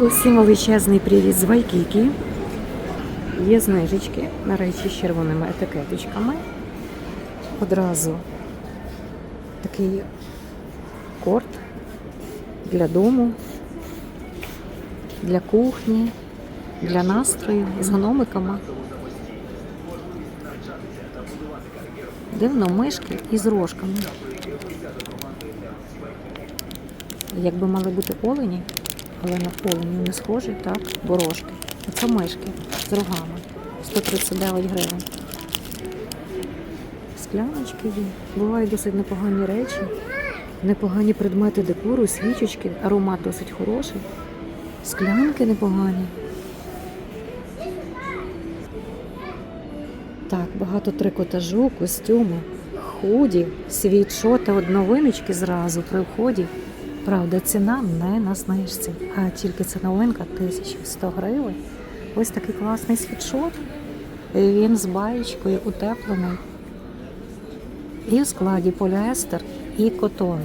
Усім величезний привіт з Вайкікі. Є знижечки на речі з червоними етикеточками. Одразу такий корт для дому, для кухні, для настрою з гномиками. Дивно мишки із рожками. Якби мали бути олені, але на олені не схожі, так, борожки. Оце мишки з рогами. 139 гривень. Скляночки є. Бувають досить непогані речі, непогані предмети декору, свічечки, аромат досить хороший. Склянки непогані. Так, багато трикотажу, костюми, худі, світшоти, от новиночки зразу при вході. Правда, ціна не на знижці, а тільки це новинка 1100 гривень. Ось такий класний світшот. Він з баєчкою утеплений. І в складі поліестер і котон.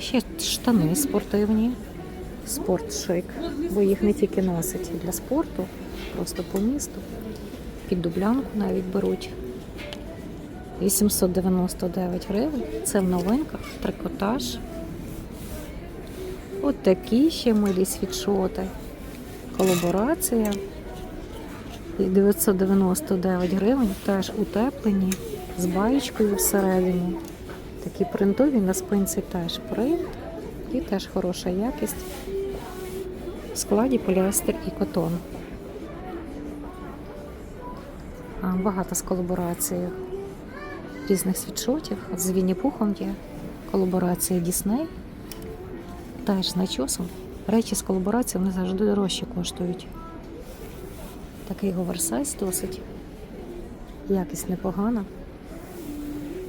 Ще штани спортивні, спортшик, бо їх не тільки носять для спорту, просто по місту. Під дублянку навіть беруть. 899 гривень. Це в новинках, трикотаж. От такі ще милі світшоти. Колаборація. І 999 гривень, теж утеплені, з баєчкою всередині. Такі принтові на спинці теж принт. І теж хороша якість. В складі поліестер і котон. Багато з колаборацією різних світшотів. От з Вінні Пухом є колаборація Дісней. Теж з начосом. Речі з колаборацією вони завжди дорожче коштують. Такий оверсайз досить. Якість непогана.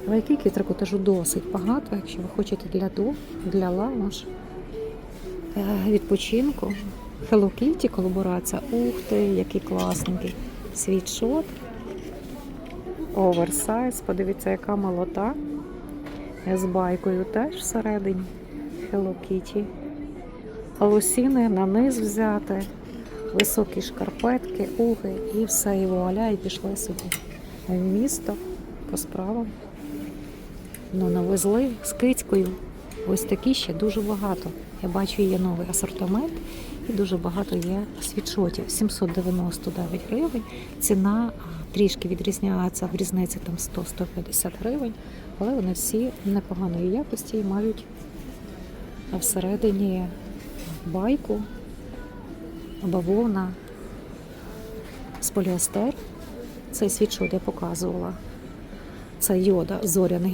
Вайкіки трикотажу досить багато, якщо ви хочете для дому, для лаунж, е, відпочинку. Hello Kitty колаборація. Ух ти, який класненький. Світшот. Оверсайз. Подивіться, яка молота. З байкою теж всередині. Hello Kitty. Лосіни на низ взяти. Високі шкарпетки, уги і все, і вуаля, і пішли собі в місто по справам. Ну, навезли з кицькою. Ось такі ще дуже багато. Я бачу, є новий асортимент і дуже багато є світшотів. 799 гривень. Ціна трішки відрізняється в різниці там 100-150 гривень, але вони всі непоганої якості і мають всередині байку, бавовна, з поліестер. Цей світшот я показувала. Це йода зоряний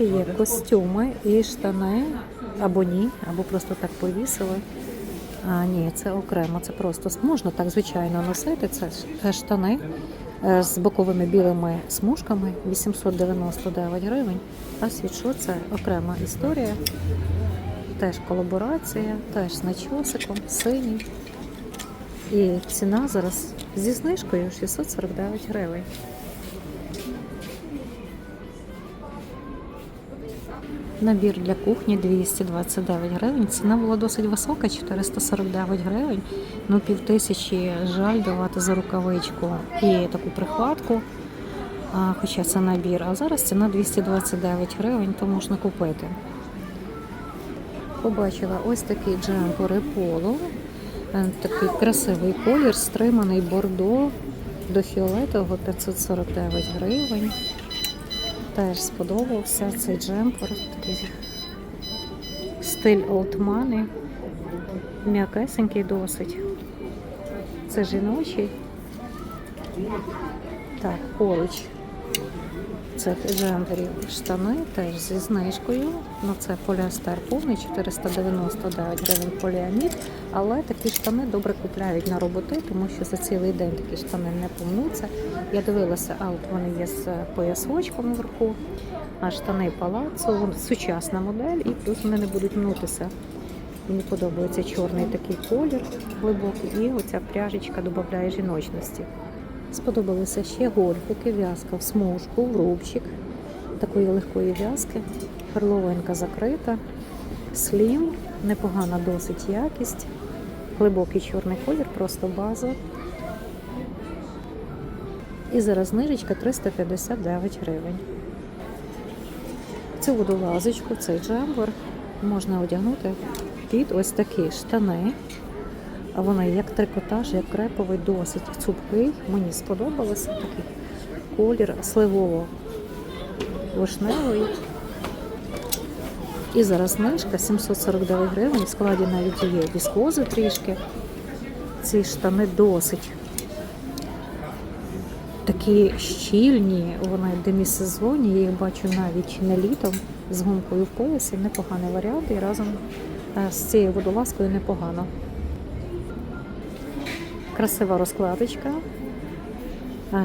Ще є костюми і штани, або ні, або просто так повісили. А ні, це окремо, це просто можна так звичайно носити. Це е, штани е, з боковими білими смужками 899 гривень. А світшот це окрема історія. Теж колаборація, теж з начосиком, синій. І ціна зараз зі знижкою 649 гривень. Набір для кухні 229 гривень. Ціна була досить висока, 449 гривень. Ну, пів тисячі жаль давати за рукавичку і таку прихватку. А, хоча це набір. А зараз ціна 229 гривень, то можна купити. Побачила ось такий джемпери поло. Е, Такий красивий колір, стриманий бордо до фіолетового 549 гривень. Теж сподобався цей джемпер, такий стиль Money. М'якесенький досить. Це жіночий. Так, поруч. Це джемпері штани теж зі знижкою. Ну це поліестер повний, 499 гривень поліамід. Але такі штани добре купляють на роботи, тому що за цілий день такі штани не помнуться. Я дивилася, а от вони є з поясочком вверху, а штани палацу, сучасна модель, і плюс вони не будуть мнутися. Мені подобається чорний такий колір глибокий, і оця пряжечка додає жіночності. Сподобалися ще гольфики, в'язка в смужку, в рубчик такої легкої в'язки. Горловинка закрита, слім, непогана досить якість, глибокий чорний колір, просто база. І зараз знижечка 359 гривень. Цю водолазочку, цей джембер можна одягнути під ось такі штани. А вони як трикотаж, як креповий, досить цупкий. Мені сподобалося такий колір сливово вишневий. І зараз знижка 749 гривень. В складі навіть є віскози трішки. Ці штани досить такі щільні, вони демісезонні, я їх бачу навіть не літом з гумкою в поясі. Непоганий варіант і разом е, з цією водолазкою непогано. Красива розкладочка.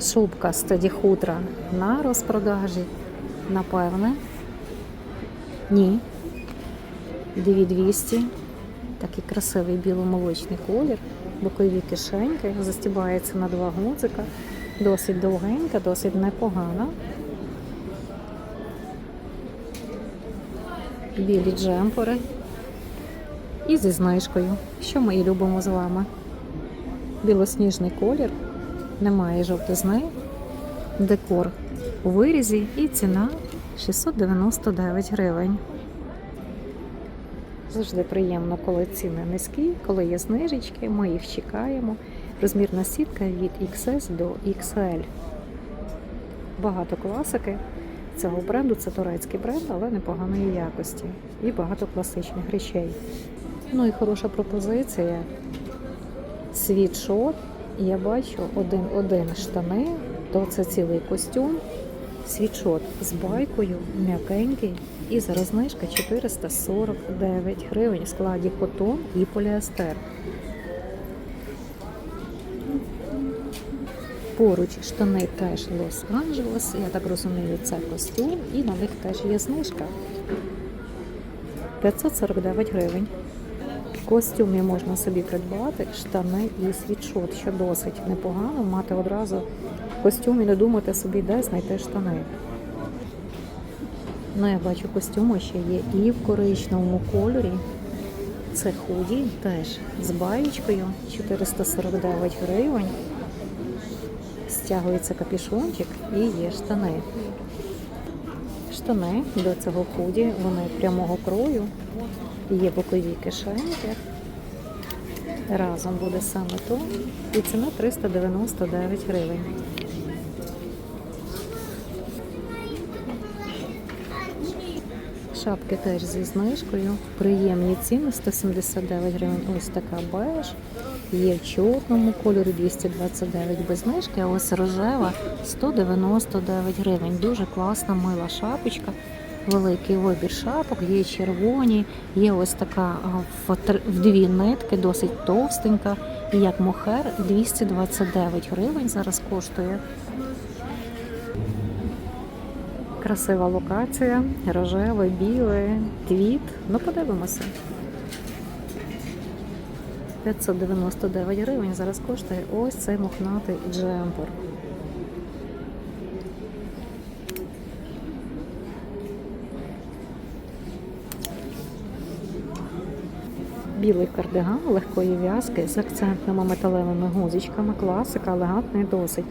Шубка стаді хутра на розпродажі. Напевне. Ні. 2200. Такий красивий біломолочний колір. Бокові кишеньки. Застібається на два гудзика. Досить довгенька, досить непогана. Білі джемпери. І зі знижкою. Що ми і любимо з вами? Білосніжний колір, немає жовтизни, декор у вирізі і ціна 699 гривень. Завжди приємно, коли ціни низькі, коли є знижечки, ми їх чекаємо. Розмірна сітка від XS до XL. Багато класики цього бренду, це турецький бренд, але непоганої якості. І багато класичних речей. Ну і хороша пропозиція. Світшот. Я бачу один-один штани, то це цілий костюм. Світшот з байкою, м'якенький. І зараз знижка 449 гривень в складі котон і поліестер. Поруч штани теж Лос-Анджелес. Я так розумію, це костюм, і на них теж є знижка. 549 гривень. Костюмі можна собі придбати штани і світшот, що досить непогано мати одразу в костюмі, не думати собі, де знайти штани. Ну, я бачу, костюми ще є і в коричневому кольорі. Це худі, теж з баєчкою 449 гривень. Стягується капішончик і є штани. Штани до цього худі, вони прямого крою, є бокові кишеньки. Разом буде саме то. І ціна 399 гривень. Шапки теж зі знижкою. Приємні ціни 179 гривень. Ось така беж. Є в чорному кольорі 229 без знижки, а ось рожева 199 гривень. Дуже класна мила шапочка. Великий вибір шапок, є червоні, є ось така в дві нитки, досить товстенька. І як мохер 229 гривень зараз коштує. Красива локація, рожеве, біле, твіт. Ну, подивимося. 599 гривень зараз коштує ось цей мохнатий джемпер. Білий кардиган легкої в'язки з акцентними металевими гузичками. Класика, елегантний досить.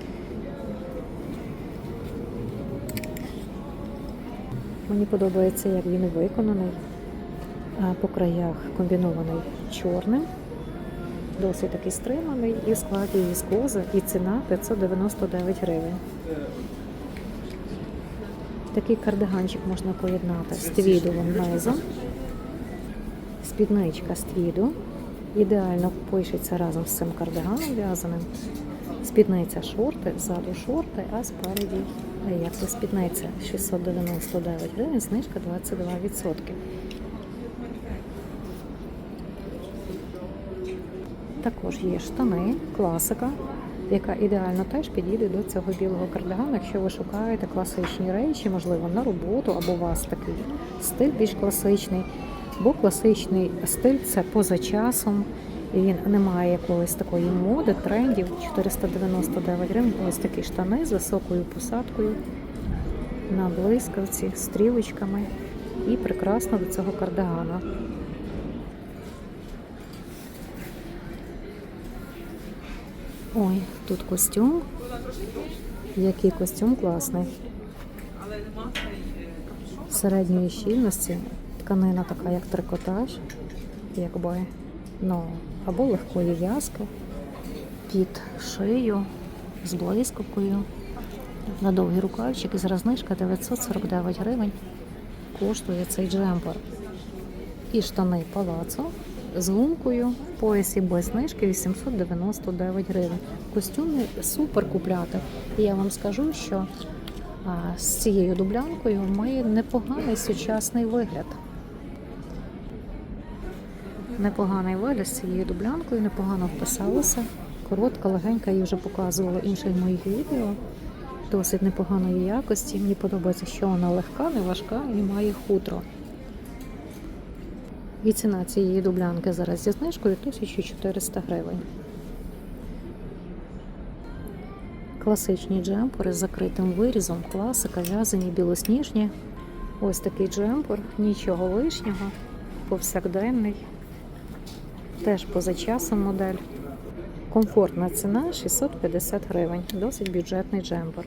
Мені подобається, як він виконаний. По краях комбінований чорним. Досить такий стриманий і в складі віскози, і ціна 599 гривень. Такий кардиганчик можна поєднати з твідовим низом. Спідничка з твіду. Ідеально пишеться разом з цим кардиганом в'язаним. Спідниця шорти, ззаду шорти, а спереді е, як спідниця 699 гривень, знижка 22%. Також є штани, класика, яка ідеально теж підійде до цього білого кардигану, якщо ви шукаєте класичні речі, можливо, на роботу, або у вас такий стиль більш класичний, бо класичний стиль це поза часом. Він не має якоїсь такої моди, трендів. 499 гривень. Ось такі штани з високою посадкою на блискавці, стрілочками і прекрасно до цього кардигана. Ой, тут костюм. Який костюм класний. Середньої щільності. Тканина така, як трикотаж, якби, ну, або легкої в'язки, під шию з блискавкою. На довгий рукавчик і зараз знижка 949 гривень коштує цей джемпер. І штани палацо з гумкою в поясі без знижки 899 гривень. Костюми супер купляти. І я вам скажу, що а, з цією дублянкою має непоганий сучасний вигляд. Непоганий вигляд з цією дублянкою, непогано вписалося. Коротка, легенька, її вже показувала інших моїх відео. Досить непоганої якості. Мені подобається, що вона легка, не важка і має хутро. І ціна цієї дублянки зараз зі знижкою 1400 гривень. Класичні джемпери з закритим вирізом, класика, в'язані, білосніжні. Ось такий джемпер, нічого лишнього, повсякденний. Теж поза часом модель. Комфортна ціна 650 гривень. Досить бюджетний джемпер.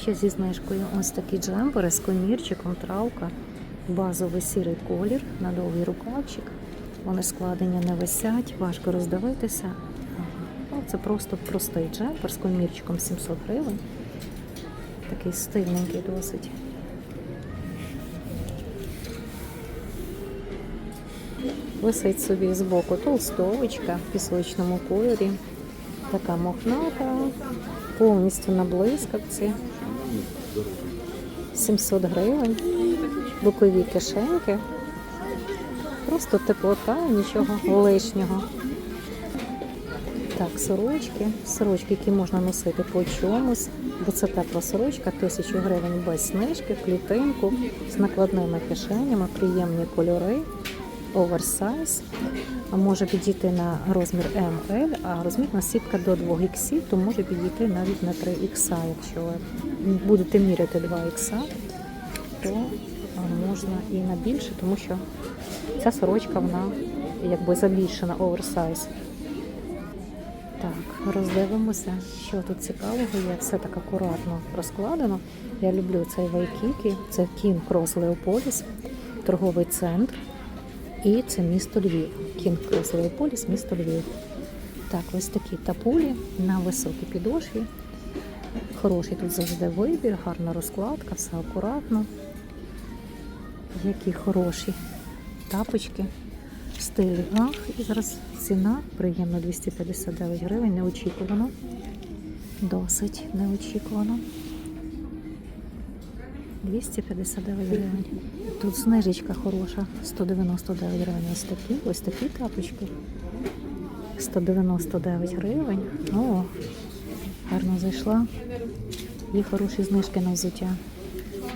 Ще зі знижкою ось такі джемпери з комірчиком, травка, базовий сірий колір на довгий рукавчик. Вони складення не висять, важко роздивитися. Ну, Це просто простий джемпер з комірчиком 700 гривень. Такий стильненький досить. Висить собі з боку толстовочка в пісочному кольорі. Така мохната, повністю на блискавці. 700 гривень, бокові кишеньки. Просто теплота, нічого лишнього. Так, сорочки. Сорочки, які можна носити по чомусь, бо це тепла сорочка, 1000 гривень без знижки, в клітинку, з накладними кишенями, приємні кольори, оверсайз. Може підійти на розмір ML, а розмірна сітка до 2 х то може підійти навіть на 3 х Якщо ви будете міряти 2 х то можна і на більше, тому що ця сорочка вона якби забільшена оверсайз. Так, роздивимося, що тут цікавого є. Все так акуратно розкладено. Я люблю цей Вайкікі, це Кін Крос Леополіс, торговий центр. І це місто Львів. Кінг Крос Леополіс, місто Львів. Так, ось такі тапулі на високій підошві. Хороший тут завжди вибір, гарна розкладка, все акуратно. Які хороші тапочки в стилі ах. І зараз ціна приємно 259 гривень, неочікувано. Досить неочікувано. 259 гривень. Тут знижечка хороша, 199 гривень. Ось такі, ось такі тапочки. 199 гривень. О, гарно зайшла. Є хороші знижки на взуття.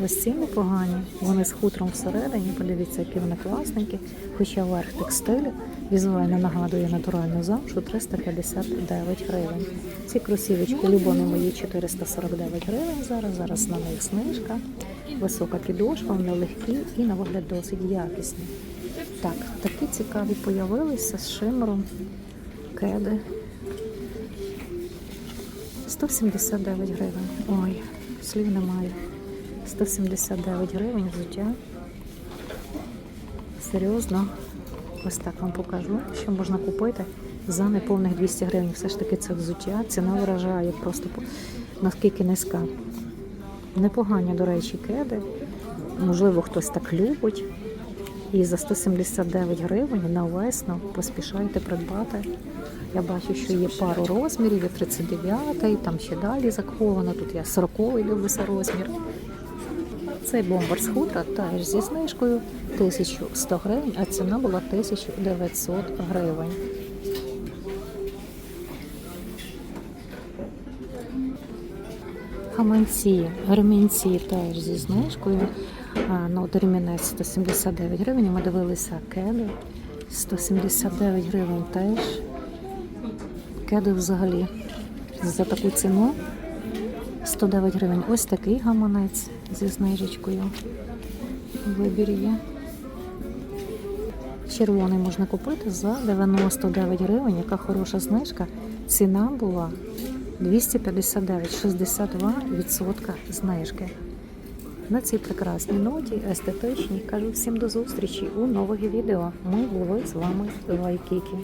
Ці непогані. Вони з хутром всередині. Подивіться, які вони класненькі. Хоча верх текстилю візуально нагадує натуральну замшу 359 гривень. Ці кросівочки любові мої 449 гривень. Зараз зараз на них знижка. Висока підошва, вони легкі і на вигляд досить якісні. Так, такі цікаві появилися з шимером. Кеди. 179 гривень. Ой, слів немає. 179 гривень взуття. Серйозно, ось так вам покажу, що можна купити за неповних 200 гривень. Все ж таки це взуття. Ціна вражає просто наскільки низька. Непогані, до речі, кеди. Можливо, хтось так любить. І за 179 гривень на весну поспішайте придбати. Я бачу, що є пару розмірів, є 39 там ще далі заховано. Тут я 40 дивлюся розмір. Цей бомбар з хутра теж зі знижкою 1100 гривень, а ціна була 1900 гривень. Гаманці, ремінці теж зі знижкою. Ну, ремінець 179 гривень. Ми дивилися кеди. 179 гривень теж. Кеди взагалі за таку ціну 109 гривень. Ось такий гаманець зі знижечкою. Вибір є. Червоний можна купити за 99 гривень, яка хороша знижка. Ціна була 259, 62% знижки. На цій прекрасній ноті, естетичній, кажу всім до зустрічі у нових відео. Ми були з вами Лайкікі.